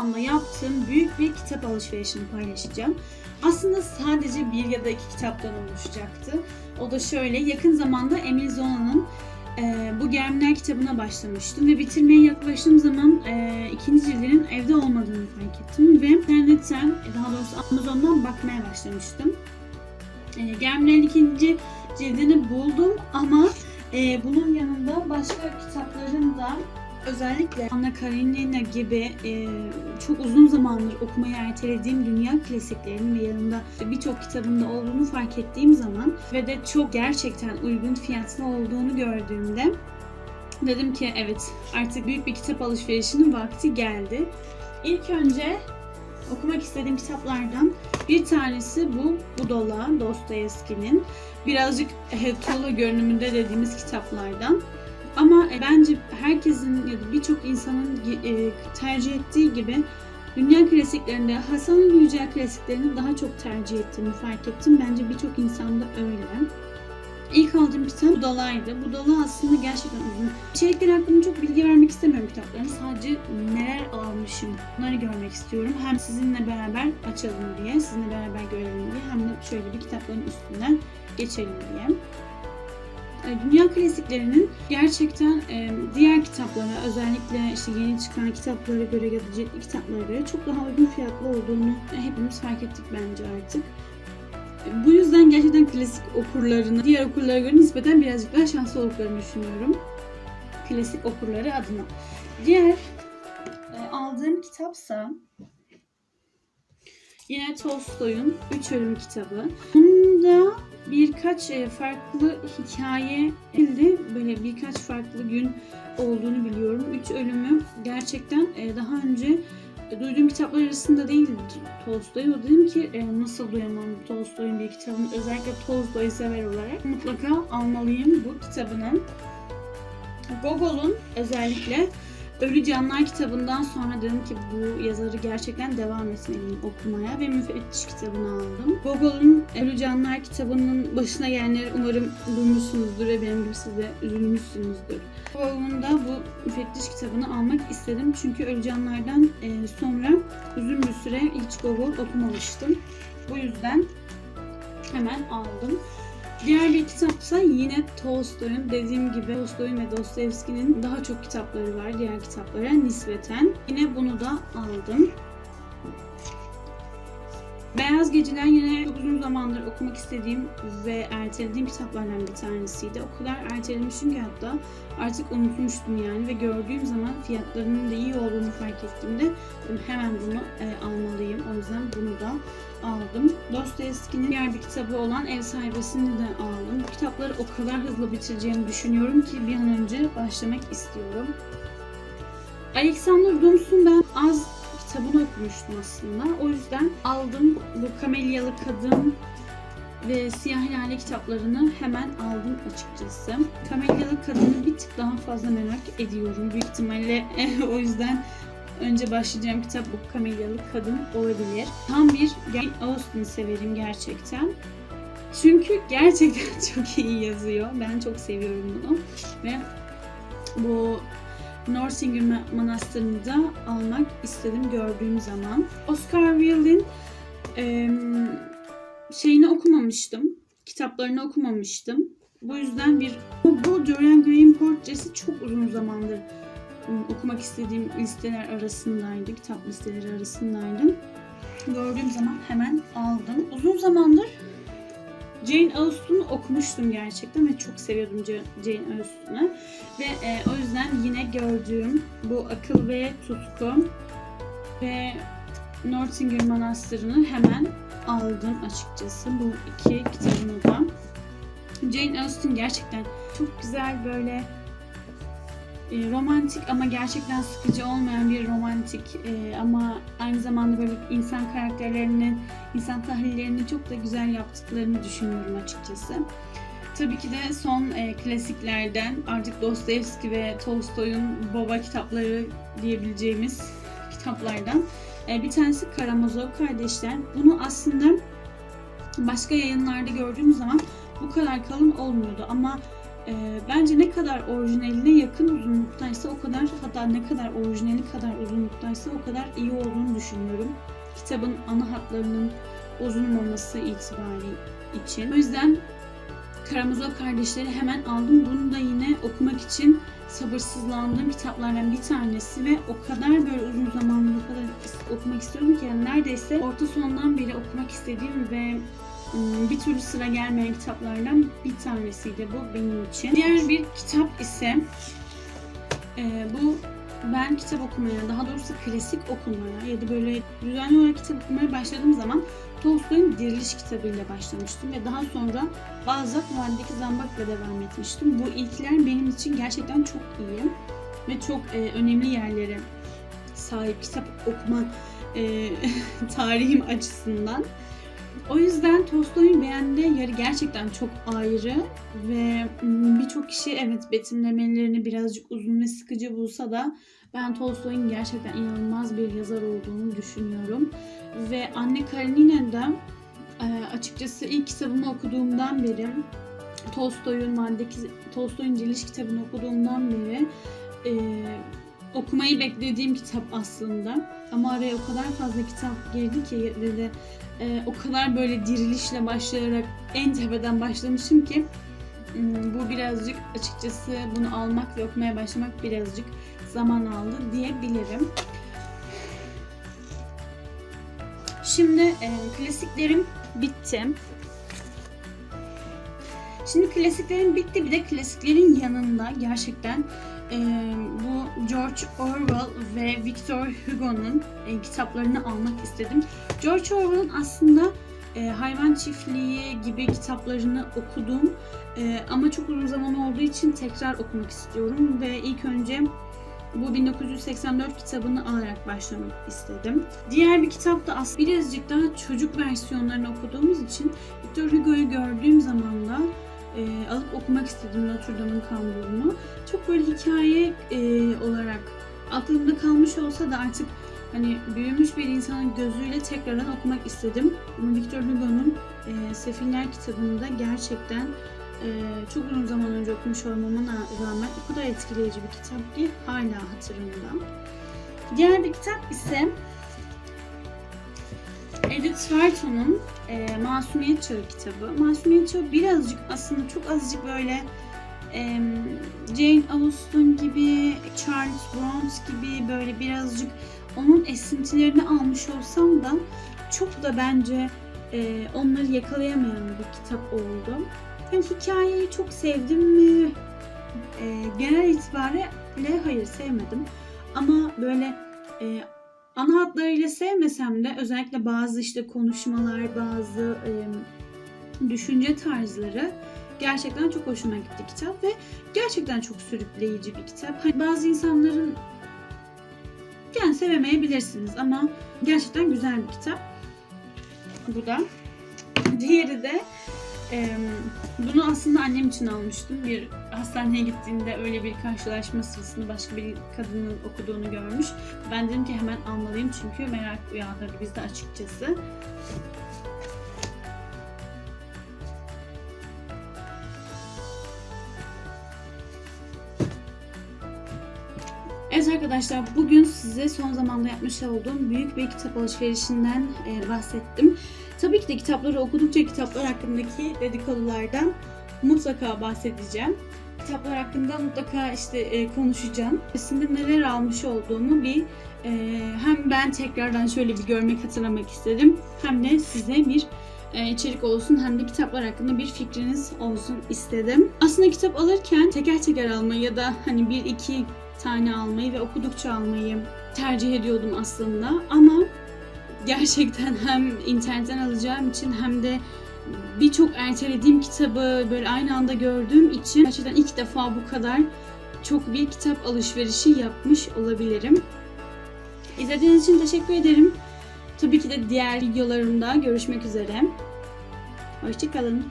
E, zamanda yaptığım büyük bir kitap alışverişini paylaşacağım. Aslında sadece bir ya da iki kitaptan oluşacaktı. O da şöyle, yakın zamanda Emil Zola'nın e, Bu Germinal kitabına başlamıştım ve bitirmeye yaklaştığım zaman e, ikinci cildinin evde olmadığını fark ettim ve internetten, daha doğrusu Amazon'dan bakmaya başlamıştım. E, Germinal'in ikinci cildini buldum ama e, bunun yanında başka kitapların da özellikle Anna Karenina gibi e, çok uzun zamandır okumayı ertelediğim dünya klasiklerinin ve yanında birçok kitabında olduğunu fark ettiğim zaman ve de çok gerçekten uygun fiyatlı olduğunu gördüğümde dedim ki evet artık büyük bir kitap alışverişinin vakti geldi. İlk önce okumak istediğim kitaplardan bir tanesi bu Budola Dostoyevski'nin birazcık tuğla görünümünde dediğimiz kitaplardan. Ama e, bence herkesin birçok insanın e, tercih ettiği gibi dünya klasiklerinde Hasan Yücel klasiklerini daha çok tercih ettiğimi fark ettim. Bence birçok insanda öyle. İlk aldığım kitap Budala'ydı. Budala aslında gerçekten uzun. İçerikleri hakkında çok bilgi vermek istemiyorum kitapların. Sadece neler almışım bunları görmek istiyorum. Hem sizinle beraber açalım diye, sizinle beraber görelim diye hem de şöyle bir kitapların üstünden geçelim diye. E, Dünya klasiklerinin gerçekten e, diğer kitaplara özellikle işte yeni çıkan kitaplara göre ya da ciltli kitaplara göre çok daha uygun fiyatlı olduğunu hepimiz fark ettik bence artık. E, Bu yüzden gerçekten klasik okurlarını diğer okurlara göre nispeten birazcık daha şanslı olduklarını düşünüyorum. Klasik okurları adına. Diğer aldığım kitapsa yine Tolstoy'un Üç Ölüm kitabı. Bunda birkaç e, farklı hikaye ilde böyle birkaç farklı gün olduğunu biliyorum. Üç ölümü gerçekten e, daha önce duyduğum kitaplar arasında değildi Tolstoy. O dedim ki e, nasıl duyamam Tolstoy'un bir kitabını özellikle Tolstoy sever olarak mutlaka almalıyım bu kitabını. Gogol'un özellikle Ölü Canlar kitabından sonra dedim ki bu yazarı gerçekten devam etmeliyim okumaya ve müfettiş kitabını aldım. Gogol'un Ölü Canlar kitabının başına gelenleri umarım duymuşsunuzdur ve benim gibi siz de üzülmüşsünüzdür. Gogol'un da bu müfettiş kitabını almak istedim çünkü Ölü Canlar'dan e, sonra uzun bir süre hiç Gogol okumamıştım. Bu yüzden hemen aldım. Diğer bir kitapsa yine Tolstoy'un dediğim gibi Tolstoy'un ve Dostoyevski'nin daha çok kitapları var diğer kitaplara nispeten. Yine bunu da aldım. Beyaz Geceler yine çok uzun zamandır okumak istediğim ve ertelediğim kitaplardan bir tanesiydi. O kadar ertelemişim ki hatta artık unutmuştum yani ve gördüğüm zaman fiyatlarının da iyi olduğunu fark ettiğimde hemen bunu e, almalıyım. O yüzden bunu da aldım. Dostoyevski'nin diğer bir kitabı olan Ev Sahibesi'ni de aldım. Bu kitapları o kadar hızlı bitireceğimi düşünüyorum ki bir an önce başlamak istiyorum. Alexander Dums'un ben az kitabını okumuştum aslında. O yüzden aldım bu Kamelyalı Kadın ve Siyah Lale kitaplarını hemen aldım açıkçası. Kamelyalı Kadın'ı bir tık daha fazla merak ediyorum. Büyük ihtimalle o yüzden önce başlayacağım kitap bu Kamelyalı Kadın olabilir. Tam bir Jane Austen severim gerçekten. Çünkü gerçekten çok iyi yazıyor. Ben çok seviyorum bunu. Ve bu Northanger Manastırı'nı da almak istedim gördüğüm zaman. Oscar Wilde'in e, şeyini okumamıştım. Kitaplarını okumamıştım. Bu yüzden bir bu Dorian Gray'in portresi çok uzun zamandır okumak istediğim listeler arasındaydı. Kitap listeleri arasındaydı. Gördüğüm zaman hemen aldım. Uzun zamandır Jane Austen'u okumuştum gerçekten ve çok seviyordum Jane Austen'u. Ve e, o yüzden yine gördüğüm bu Akıl ve Tutku ve Northanger Manastırı'nı hemen aldım açıkçası. Bu iki kitabını da. Jane Austen gerçekten çok güzel böyle e, romantik ama gerçekten sıkıcı olmayan bir romantik e, ama aynı zamanda böyle insan karakterlerini, insan tahlillerini çok da güzel yaptıklarını düşünüyorum açıkçası. Tabii ki de son e, klasiklerden artık Dostoyevski ve Tolstoy'un baba kitapları diyebileceğimiz kitaplardan e, bir tanesi Karamazov kardeşler. Bunu aslında başka yayınlarda gördüğüm zaman bu kadar kalın olmuyordu ama Ee, bence ne kadar orijinaline yakın uzunluktaysa o kadar hatta ne kadar orijinali kadar uzunluktaysa o kadar iyi olduğunu düşünüyorum. Kitabın ana hatlarının bozulmaması itibari için. O yüzden Karamazov kardeşleri hemen aldım. Bunu da yine okumak için sabırsızlandığım kitaplardan bir tanesi ve o kadar böyle uzun zamandır kadar okumak istiyorum ki yani neredeyse orta sondan beri okumak istediğim ve bir türlü sıra gelmeyen kitaplardan bir tanesiydi bu benim için. Diğer bir kitap ise e, bu ben kitap okumaya, daha doğrusu klasik okumaya ya da böyle düzenli olarak kitap okumaya başladığım zaman Tolstoy'un Diriliş kitabıyla başlamıştım ve daha sonra Balzac Vadideki Zambak'la devam etmiştim. Bu ilkler benim için gerçekten çok iyi ve çok e, önemli yerlere sahip kitap okuma e, tarihim açısından. O yüzden Tolstoy'un beğendiği yeri gerçekten çok ayrı ve birçok kişi evet betimlemelerini birazcık uzun ve sıkıcı bulsa da ben Tolstoy'un gerçekten inanılmaz bir yazar olduğunu düşünüyorum. Ve Anne Karenina'da e, açıkçası ilk kitabımı okuduğumdan beri Tolstoy'un Vadideki Tolstoy'un Diriliş kitabını okuduğumdan beri e, okumayı beklediğim kitap aslında. Ama araya o kadar fazla kitap girdi ki ve de e, o kadar böyle dirilişle başlayarak en tepeden başlamışım ki hmm, bu birazcık açıkçası bunu almak ve okumaya başlamak birazcık zaman aldı diyebilirim. Şimdi e, klasiklerim bitti. Şimdi klasiklerin bitti bir de klasiklerin yanında gerçekten e, bu George Orwell ve Victor Hugo'nun e, kitaplarını almak istedim. George Orwell'ın aslında e, Hayvan Çiftliği gibi kitaplarını okudum E, ama çok uzun zaman olduğu için tekrar okumak istiyorum ve ilk önce bu 1984 kitabını alarak başlamak istedim. Diğer bir kitap da aslında birazcık daha çocuk versiyonlarını okuduğumuz için Victor Hugo'yu gördüğüm zaman da e, alıp okumak istedim Notre Dame'ın kamburunu. Çok böyle hikaye e, olarak aklımda kalmış olsa da artık hani büyümüş bir insanın gözüyle tekrardan okumak istedim. Victor Hugo'nun e, Sefiller kitabını da gerçekten e, çok uzun zaman önce okumuş olmama rağmen o kadar etkileyici bir kitap ki hala hatırımda. Diğer bir kitap ise Edith Wharton'un e, Masumiyet Çağı kitabı. Masumiyet Çağı birazcık aslında çok azıcık böyle e, Jane Austen gibi, Charles Bronte gibi böyle birazcık onun esintilerini almış olsam da çok da bence e, onları yakalayamayan bir kitap oldu. Yani hikayeyi çok sevdim mi? E, genel itibariyle hayır sevmedim. Ama böyle e, ana hatlarıyla sevmesem de özellikle bazı işte konuşmalar, bazı e, düşünce tarzları gerçekten çok hoşuma gitti kitap ve gerçekten çok sürükleyici bir kitap. Hani bazı insanların yani sevemeyebilirsiniz ama gerçekten güzel bir kitap. Bu da. Diğeri de bunu aslında annem için almıştım. Bir hastaneye gittiğinde öyle bir karşılaşma sırasında başka bir kadının okuduğunu görmüş. Ben dedim ki hemen almalıyım çünkü merak uyandırdı bizde açıkçası. Evet arkadaşlar bugün size son zamanda yapmış olduğum büyük bir kitap alışverişinden e, bahsettim. Tabii ki de kitapları okudukça kitaplar hakkındaki dedikodulardan mutlaka bahsedeceğim. Kitaplar hakkında mutlaka işte e, konuşacağım. Aslında neler almış olduğumu bir e, hem ben tekrardan şöyle bir görmek hatırlamak istedim hem de size bir e, içerik olsun hem de kitaplar hakkında bir fikriniz olsun istedim. Aslında kitap alırken teker teker almayı ya da hani bir iki tane almayı ve okudukça almayı tercih ediyordum aslında ama gerçekten hem internetten alacağım için hem de birçok ertelediğim kitabı böyle aynı anda gördüğüm için gerçekten ilk defa bu kadar çok bir kitap alışverişi yapmış olabilirim. İzlediğiniz için teşekkür ederim. Tabii ki de diğer videolarımda görüşmek üzere. Hoşçakalın.